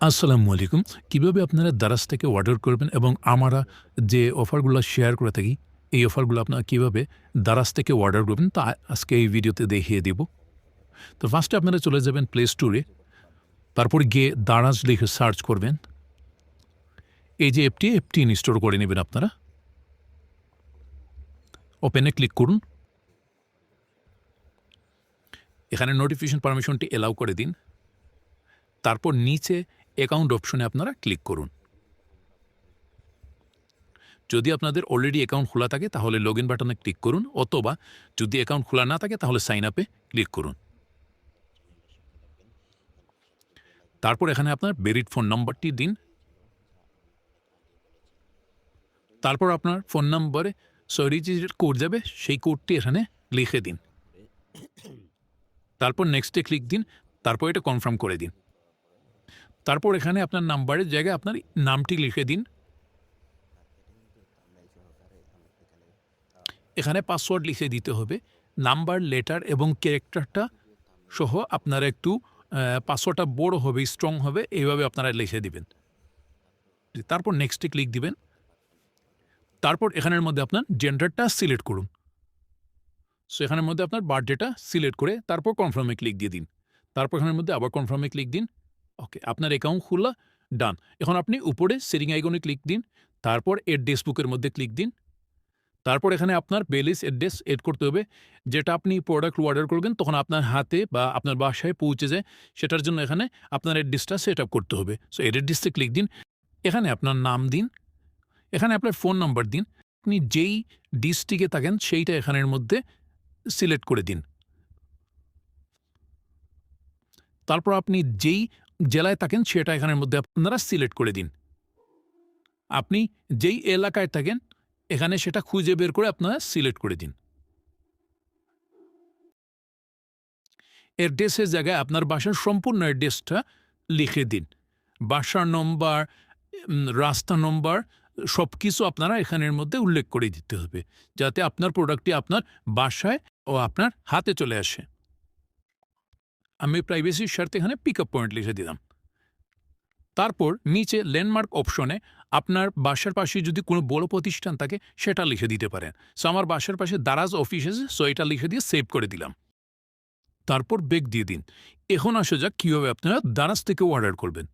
আসসালামু আলাইকুম। কীভাবে আপনারা দারাজ থেকে অর্ডার করবেন এবং আমরা যে অফারগুলো শেয়ার করে থাকি, এই অফারগুলো আপনারা কীভাবে দারাজ থেকে অর্ডার করবেন তা আজকে এই ভিডিওতে দেখিয়ে দেব। তো ফার্স্টে আপনারা চলে যাবেন প্লে স্টোরে তারপর গিয়ে দারাজ লিখে সার্চ করবেন। এই যে অ্যাপটি অ্যাপটি ইনস্টল করে নেবেন আপনারা। ওপেনে ক্লিক করুন। এখানে নোটিফিকেশন পারমিশনটি এলাও করে দিন। তারপর নিচে অ্যাকাউন্ট অপশনে আপনারা ক্লিক করুন। যদি আপনাদের অলরেডি অ্যাকাউন্ট খোলা থাকে, তাহলে লগ ইন বাটনে ক্লিক করুন, অথবা যদি অ্যাকাউন্ট খোলা না থাকে, তাহলে সাইন আপে ক্লিক করুন। তারপর এখানে আপনার বেরিড ফোন নম্বরটি দিন। তারপর আপনার ফোন নম্বরে সরি যে কোড যাবে, সেই কোডটি এখানে লিখে দিন। তারপর নেক্সটে ক্লিক দিন, তারপর এটা কনফার্ম করে দিন। তারপর এখানে আপনার নাম্বারের জায়গায় আপনার নামটি লিখে দিন। এখানে পাসওয়ার্ড লিখে দিতে হবে। নাম্বার লেটার এবং ক্যারেক্টারটা সহ আপনার একটু পাসওয়ার্ডটা বড় হবে স্ট্রং হবে, এইভাবে আপনারা লিখে দিবেন। তারপর নেক্সটে ক্লিক দিবেন। তারপর এখানের মধ্যে আপনার জেন্ডারটা সিলেক্ট করুন। সো এখানের মধ্যে আপনার বার্থডেটা সিলেক্ট করে তারপর কনফার্মে ক্লিক দিয়ে দিন। তারপর এখানের মধ্যে আবার কনফার্মে ক্লিক দিন। ওকে আপনার অ্যাকাউন্ট খোলা ডান এখন আপনি উপরে সেটিং আইকনে ক্লিক দিন, তারপর অ্যাড্রেস বুকের মধ্যে ক্লিক দিন, তারপর এখানে আপনার বেলিস অ্যাড্রেস এড করতে হবে। যেটা আপনি প্রোডাক্ট অর্ডার করবেন, তখন আপনার হাতে বা আপনার বাসায় পৌঁছে যায়, সেটার জন্য এখানে আপনার অ্যাড্রেসটা সেট আপ করতে হবে। সো অ্যাড্রেসে ক্লিক দিন, এখানে আপনার নাম দিন, এখানে আপনার ফোন নাম্বার দিন, আপনি যেই ডিস্ট্রিক্টে থাকেন, সেইটা এখানের মধ্যে সিলেক্ট করে দিন। তারপর আপনি যেই জেলায় থাকেন, সেটা এখানের মধ্যে আপনারা সিলেক্ট করে দিন। আপনি যেই এলাকায় থাকেন, এখানে সেটা খুঁজে বের করে আপনারা সিলেক্ট করে দিন। অ্যাড্রেসের জায়গায় আপনার বাসার সম্পূর্ণ অ্যাড্রেসটা লিখে দিন। বাসার নম্বর রাস্তা নম্বর সব কিছু আপনারা এখানের মধ্যে উল্লেখ করে দিতে হবে, যাতে আপনার প্রোডাক্টটি আপনার বাসায় ও আপনার হাতে চলে আসে। আমি প্রাইভেসির স্বার্থে এখানে পিক আপ পয়েন্ট লিখে দিলাম। তারপর নিচে ল্যান্ডমার্ক অপশনে আপনার বাসার পাশে যদি কোনো বড় প্রতিষ্ঠান থাকে, সেটা লিখে দিতে পারেন। সো আমার বাসার পাশে দারাজ অফিস আছে সো এটা লিখে দিয়ে সেভ করে দিলাম। তারপর বেগ দিয়ে দিন। এখন আসা যাক কীভাবে আপনারা দারাজ থেকে অর্ডার করবেন।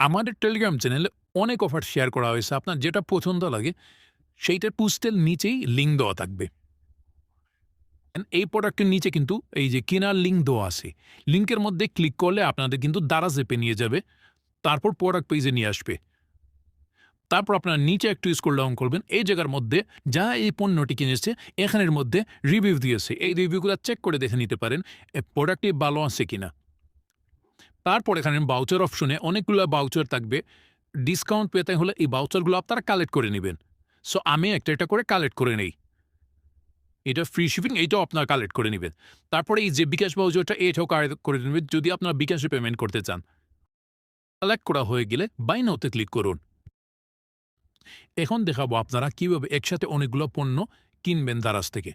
আমাদের টেলিগ্রাম চ্যানেলে অনেক অফার শেয়ার করা হয়েছে। আপনার যেটা পছন্দ লাগে সেইটার পুস্টের নিচেই লিঙ্ক দেওয়া থাকবে। এই প্রোডাক্টের নিচে কিন্তু এই যে কেনার লিঙ্ক দেওয়া আছে। লিঙ্কের মধ্যে ক্লিক করলে আপনাদের কিন্তু দারাজ অ্যাপে নিয়ে যাবে। তারপর প্রোডাক্ট পেজে নিয়ে আসবে। তারপর আপনার নিচে একটু স্কুল ডাউন করবেন। এই জায়গার মধ্যে যা এই পণ্যটি কিনেছে, এখানের মধ্যে রিভিউ দিয়েছে। এই রিভিউগুলো চেক করে দেখে নিতে পারেন প্রোডাক্টটি ভালো আছে কিনা। তারপর এখানে বাউচার অপশনে অনেকগুলো বাউচার থাকবে। ডিসকাউন্ট পেতে হলে এই বাউচারগুলো আপনারা কালেক্ট করে নেবেন। সো আমি একটা একটা করে কালেক্ট করে নেই। এটা ফ্রি শিপিং এইটাও আপনার কালেক্ট করে নেবেন। তারপরে এই যে বিকাশ বাউচারটা এটাও কালেক্ট করে নেবেন। যদি আপনারা বিকাশে পেমেন্ট করতে চান। কালেক্ট করা হয়ে গেলে বাই নাওতে ক্লিক করুন। এখন দেখাবো আপনারা কীভাবে একসাথে অনেকগুলো পণ্য কিনবেন দারাজ থেকে।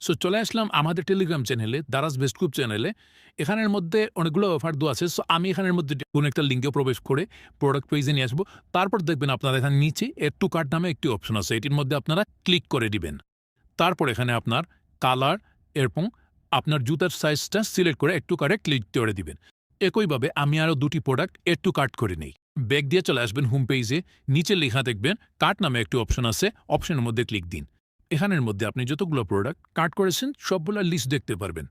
সো চলে আসলাম আমাদের টেলিগ্রাম চ্যানেলে দারাজ বেস্ট গ্রুপ চ্যানেলে এখানের মধ্যে অনেকগুলো অফার দেওয়া আছে। সো আমি এখানের মধ্যে কোনো একটা লিঙ্কে প্রবেশ করে প্রোডাক্ট পেজে নিয়ে আসব। তারপর দেখবেন আপনারা এখানে নিচে এর টু কার্ড নামে একটি অপশন আছে। এটির মধ্যে আপনারা ক্লিক করে দিবেন। তারপর এখানে আপনার কালার এবং আপনার জুতার সাইজটা সিলেক্ট করে একটু কার্ডে ক্লিক করে দিবেন। একইভাবে আমি আরও দুটি প্রোডাক্ট একটু কার্ড করে নেই। ব্যাগ দিয়ে চলে আসবেন হোম পেজে নিচে লেখা দেখবেন কার্ট নামে একটি অপশন আছে অপশনের মধ্যে ক্লিক দিন। এখানের মধ্যে আপনি যতগুলো প্রোডাক্ট কার্ট করেছেন সবগুলো লিস্ট দেখতে পারবেন।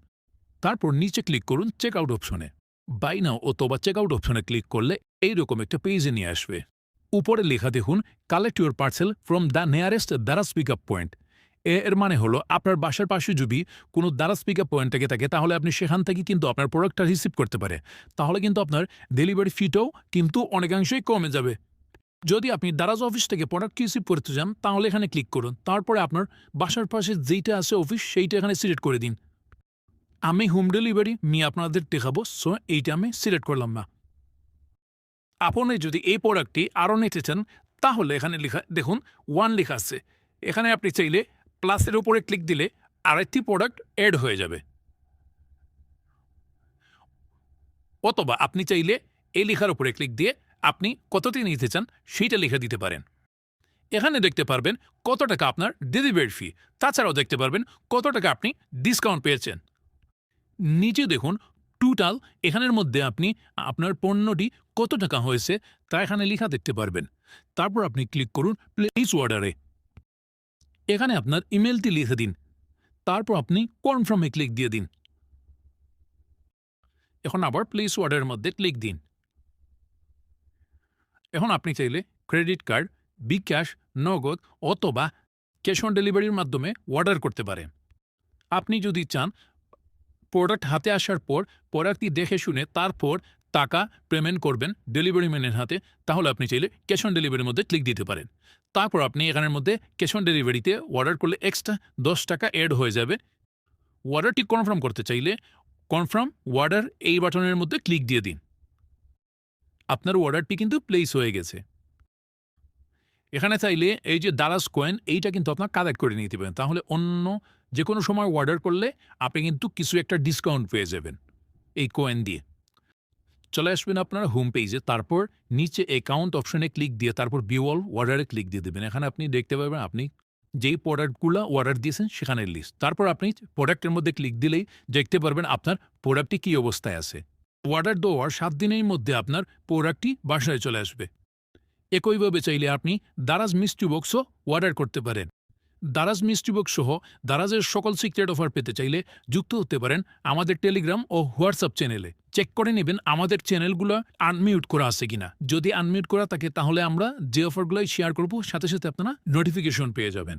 তারপর নিচে ক্লিক করুন চেক আউট অপশনে বাই নাও অথবা চেক আউট অপশনে ক্লিক করলে এইরকম একটা পেজে নিয়ে আসবে। উপরে লেখা দেখুন collect your parcel from the nearest দ্বারা পিক আপ পয়েন্ট এর মানে হলো আপনার বাসার পাশে যদি কোনো দ্বারা পিক আপ পয়েন্ট থেকে থাকে, তাহলে আপনি সেখান থেকে কিন্তু আপনার প্রোডাক্টটা রিসিভ করতে পারে। তাহলে কিন্তু আপনার ডেলিভারি ফিটাও কিন্তু অনেকাংশই কমে যাবে। যদি আপনি দারাজ অফিস থেকে প্রোডাক্ট রিসিভ করতে চান, তাহলে এখানে ক্লিক করুন। তারপরে আপনার বাসার পাশে যেইটা আছে অফিস সেইটা এখানে সিলেক্ট করে দিন। আমি হোম ডেলিভারি নিয়ে আপনাদের দেখাবো সো এইটা আমি সিলেক্ট করলাম না। আপনি যদি এই প্রোডাক্টটি আরও নিতে চান, তাহলে এখানে লেখা, দেখুন ওয়ান লেখা আছে। এখানে আপনি চাইলে প্লাসের উপরে ক্লিক দিলে আরেকটি প্রোডাক্ট অ্যাড হয়ে যাবে। অথবা আপনি চাইলে এই লেখার উপরে ক্লিক দিয়ে আপনি কতটি নিতে চান সেইটা লিখে দিতে পারেন। এখানে দেখতে পারবেন কত টাকা আপনার ডেলিভারি ফি তাছাড়াও দেখতে পারবেন কত টাকা আপনি ডিসকাউন্ট পেয়েছেন। নিচে দেখুন টোটাল এখানের মধ্যে আপনি আপনার পণ্যটি কত টাকা হয়েছে তা এখানে লেখা দেখতে পারবেন। তারপর আপনি ক্লিক করুন প্লেস অর্ডারে এখানে আপনার ইমেলটি লিখে দিন। তারপর আপনি কনফার্মে ক্লিক দিয়ে দিন। এখন আবার প্লেস অর্ডারের মধ্যে ক্লিক দিন। এখন আপনি চাইলে ক্রেডিট কার্ড বিকাশ নগদ অথবা ক্যাশ অন ডেলিভারির মাধ্যমে অর্ডার করতে পারেন। আপনি যদি চান প্রোডাক্ট হাতে আসার পর প্রোডাক্টটি দেখে শুনে তারপর টাকা পেমেন্ট করবেন ডেলিভারি ম্যানের হাতে, তাহলে আপনি চাইলে ক্যাশ অন ডেলিভারির মধ্যে ক্লিক দিতে পারেন। তারপর আপনি এখানের মধ্যে ক্যাশ অন ডেলিভারিতে অর্ডার করলে এক্সট্রা দশ টাকা অ্যাড হয়ে যাবে। অর্ডারটি কনফার্ম করতে চাইলে কনফার্ম অর্ডার এই বাটনের মধ্যে ক্লিক দিয়ে দিন। আপনার অর্ডারটি কিন্তু প্লেস হয়ে গেছে। এখানে চাইলে এই যে দারাজ কয়েন এইটা কিন্তু আপনার কালেক্ট করে নিতে পারেন। তাহলে অন্য যে কোনো সময় অর্ডার করলে আপনি কিন্তু কিছু একটা ডিসকাউন্ট পেয়ে যাবেন এই কয়েন দিয়ে। চলে আসবেন আপনার হোম পেজে তারপর নিচে অ্যাকাউন্ট অপশনে ক্লিক দিয়ে তারপর বিওয়াল অর্ডারে ক্লিক দিয়ে দেবেন। এখানে আপনি দেখতে পাবেন আপনি যেই প্রোডাক্টগুলো অর্ডার দিয়েছেন সেখানের লিস্ট তারপর আপনি প্রোডাক্টের মধ্যে ক্লিক দিলেই দেখতে পারবেন আপনার প্রোডাক্টটি কী অবস্থায় আছে। অর্ডার দেওয়ার সাত দিনের মধ্যে আপনার প্রোডাক্টটি বাসায় চলে আসবে। একইভাবে চাইলে আপনি দারাজ মিষ্টি বক্সও অর্ডার করতে পারেন। দারাজ মিষ্টি বক্স সহ দারাজের সকল সিক্রেট অফার পেতে চাইলে যুক্ত হতে পারেন আমাদের টেলিগ্রাম ও হোয়াটসঅ্যাপ চ্যানেলে চেক করে নেবেন আমাদের চ্যানেলগুলো আনমিউট করা আছে কিনা। যদি আনমিউট করা থাকে, তাহলে আমরা যে অফারগুলোই শেয়ার করব, সাথে সাথে আপনারা নোটিফিকেশন পেয়ে যাবেন।